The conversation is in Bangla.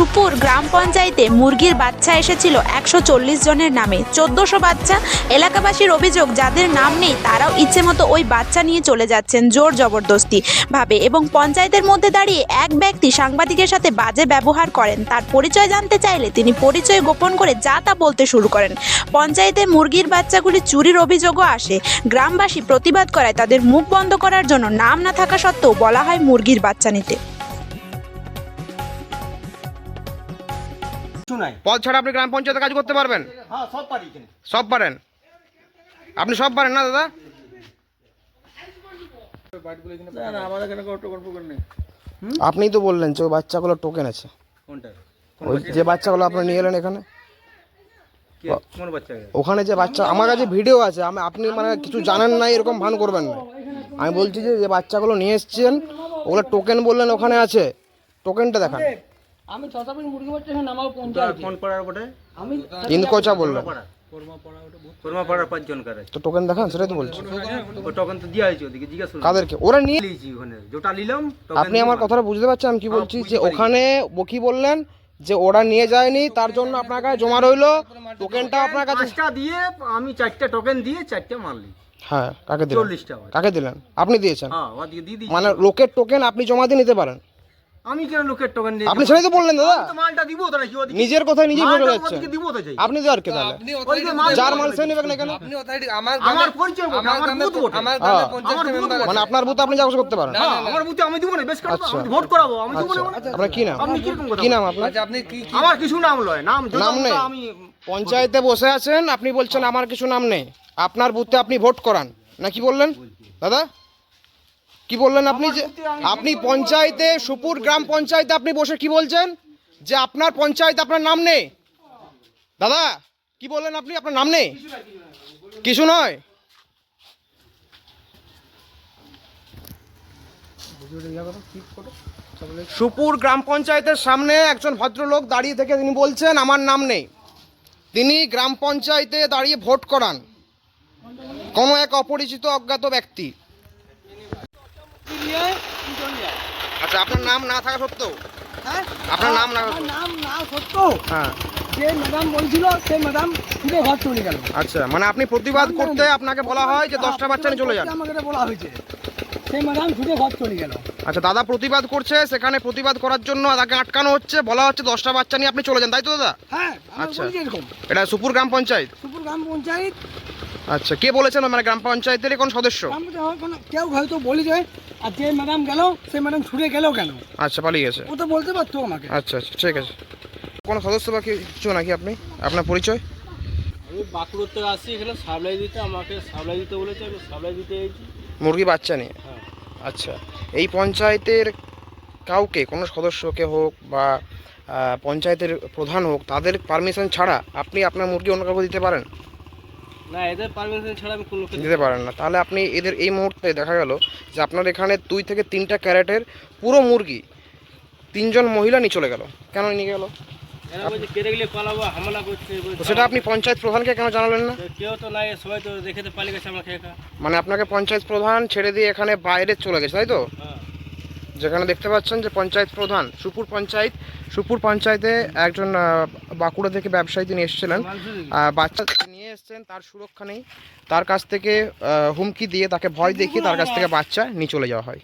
সুপুর গ্রাম পঞ্চায়েতে মুরগির বাচ্চা এসেছিল একশো চল্লিশ জনের নামে। চোদ্দশো বাচ্চা এলাকাবাসীর অভিযোগ, যাদের নাম নেই, তারাও ইচ্ছে মতো ওই বাচ্চা নিয়ে চলে যাচ্ছেন জোর জবরদস্তি ভাবে এবং পঞ্চায়েতের মধ্যে দাঁড়িয়ে এক ব্যক্তি সাংবাদিকের সাথে বাজে ব্যবহার করেন। তার পরিচয় জানতে চাইলে তিনি পরিচয় গোপন করে যা তা বলতে শুরু করেন। পঞ্চায়েতে মুরগির বাচ্চাগুলি চুরির অভিযোগও আসে। গ্রামবাসী প্রতিবাদ করায় তাদের মুখ বন্ধ করার জন্য নাম না থাকা সত্ত্বেও বলা হয় মুরগির বাচ্চা নিতে। কিছু নাই। পদ ছাড়া আপনি গ্রাম পঞ্চায়েতে কাজ করতে পারবেন? হ্যাঁ সব পারি এখানে। সব পারেন? আপনি সব পারেন না দাদা? না না আমাদের এখানে কোনো টোকন ফোকন নেই। আপনিই তো বললেন যে ওই বাচ্চাগুলো টোকেন আছে। ওই যে বাচ্চাগুলো আপনি নিয়ে এলেন এখানে? কে? কোন বাচ্চা ওখানে যে বাচ্চা আমার কাছে ভিডিও আছে আমি আপনি মানে কিছু জানেন না এরকম ভান করবেন না। আমি বলছি যে যে বাচ্চাগুলো নিয়ে এসছেন ওগুলো টোকেন বললেন ওখানে আছে। টোকেনটা দেখান। আমি তথাপি মুরগি বাচ্চা এখানে নামাবো পঞ্চায়েত কোন পাড়ার বটে? আমি ইনকোচা বললেন পাড়া কর্মা পাঁচজন কারে। তো টোকেন দেখান সেটাই তো বলছি। ও তো দিয়া হয়েছে ওদিকে জিজ্ঞাসা কাদেরকে? ওরা নিয়ে লিয়েছি ওখানে যেটা নিলাম আপনি আমার। কথাটা বুঝতে পারছেন আমি কি হ্যাঁ, বলছি যে ওখানে বকি বললেন যে ওরা নিয়ে যায়নি তার জন্য আপনার কাছে জমা রইল। টোকেনটা আপনার কাছে পাঁচটা দিয়ে আমি চারটে টোকেন দিয়ে চারটে মারলি হ্যাঁ কাকে দিলেন? কাকে দিলেন? আপনি দিয়েছেন? হ্যাঁ মানে লোকের টোকেন আপনি জমা দিয়ে নিতে পারেন। আমি কেন লোকের টোকেন দিয়ে আপনি সেটাই তো বললেন দাদা। তো মালটা দিব তো নাকি ওদিকে? নিজের কথায় নিজে মালটা ভেবে ওদিকে দিব তো চাই আপনি দেওয়ার কে তাহলে? যার মাল সে নেবেন না কেন? আপনি authority আমার আমার পরিচয় আমার আমার বুথ। আমার হ্যাঁ। মেম্বার মানে আপনার আপনি করতে পারেন। হ্যাঁ, আমার বুথে আমি দিব না বেশ কাটবো। আমি ভোট করাবো আমি দিব না আপনার কি নাম? আপনি কীরকম কথা কি নাম আপনার? আচ্ছা আপনি কি কি আমার কিছু নাম লয় নাম নাম নেই? আমি পঞ্চায়েতে বসে আছেন আপনি বলছেন আমার কিছু নাম নেই। আপনার বুথে আপনি ভোট করান। না কি বললেন দাদা? কি বললেন আপনি যে আপনি পঞ্চায়েতে সুপুর গ্রাম পঞ্চায়েতে আপনি বসে কি বলছেন? যে আপনার পঞ্চায়েতে আপনার নাম নেই। দাদা কি বললেন আপনি? আপনার নাম নেই। কিছু নয়? সুপুর গ্রাম পঞ্চায়েতের সামনে একজন ভদ্রলোক দাঁড়িয়ে থেকে তিনি বলছেন আমার নাম নেই। তিনি গ্রাম পঞ্চায়েতে দাঁড়িয়ে ভোট করান। কোনো এক অপরিচিত অজ্ঞাত ব্যক্তি। আচ্ছা আপনার নাম না থাকা সত্ত্বেও? হ্যাঁ? আপনার নাম না নাম না সত্য হ্যাঁ। যে ম্যাডাম বলছিল সে ম্যাডাম ফিরে ঘর চলে গেল। আচ্ছা মানে আপনি প্রতিবাদ করতে আপনাকে বলা হয় যে দশটা বাচ্চা নিয়ে চলে যান? আমাকে বলা হয়েছে। সে ম্যাডাম ছুটে ঘর চলে গেল। আচ্ছা দাদা প্রতিবাদ করছে সেখানে প্রতিবাদ করার জন্য তাকে আটকানো হচ্ছে বলা হচ্ছে দশটা বাচ্চা নিয়ে আপনি চলে যান তাই তো দাদা? হ্যাঁ আচ্ছা। এটা সুপুর গ্রাম পঞ্চায়েত? সুপুর গ্রাম পঞ্চায়েত। আচ্ছা কে বলেছেন মানে গ্রাম পঞ্চায়েতের কোন সদস্য? কেউ হয়তো বলেছে আর যে ম্যাডাম গেল সে ম্যাডাম ছুটে গেল কেন? আচ্ছা পালিয়ে গেছে। ও তো বলতে পারতো আমাকে। আচ্ছা আচ্ছা ঠিক আছে। কোনো সদস্য বা কিছু নাকি আপনি? আপনার পরিচয়? আমি বাঁকুড়োর থেকে আসছি এখানে সাপ্লাই দিতে আমাকে সাপ্লাই দিতে বলেছে আমি সাপ্লাই দিতে এসেছি। মুরগি বাচ্চা নিয়ে? হ্যাঁ। আচ্ছা এই পঞ্চায়েতের কাউকে কোনো সদস্যকে হোক বা আহ, পঞ্চায়েতের প্রধান হোক তাদের পারমিশন ছাড়া আপনি আপনার মুরগি অন্য কাউকে দিতে পারেন? না এদের পারমিশন ছাড়া আমি কোনো দিতে পারেন না। তাহলে আপনি এদের এই মুহূর্তে দেখা গেল যে আপনার এখানে দুই থেকে তিনটা ক্যারেটের পুরো মুরগি তিনজন মহিলা নিয়ে চলে গেল। কেন নিয়ে গেল? সেটা আপনি পঞ্চায়েত প্রধানকে কেন জানালেন না? কেউ তো নাই সবাই তো দেখে তো পালিয়ে গেছে আমার মানে আপনাকে পঞ্চায়েত প্রধান ছেড়ে দিয়ে এখানে বাইরে চলে গেছে তাই তো? হ্যাঁ। যেখানে দেখতে পাচ্ছেন যে পঞ্চায়েত প্রধান সুপুর পঞ্চায়েত সুপুর পঞ্চায়েতে একজন বাঁকুড়া থেকে ব্যবসায়ী তিনি এসেছিলেন। বাচ্চা নিয়ে এসেছেন তার সুরক্ষা নেই। তার কাছ থেকে আহ, হুমকি দিয়ে তাকে ভয় দেখিয়ে তার কাছ থেকে বাচ্চা নিয়ে চলে যাওয়া হয়।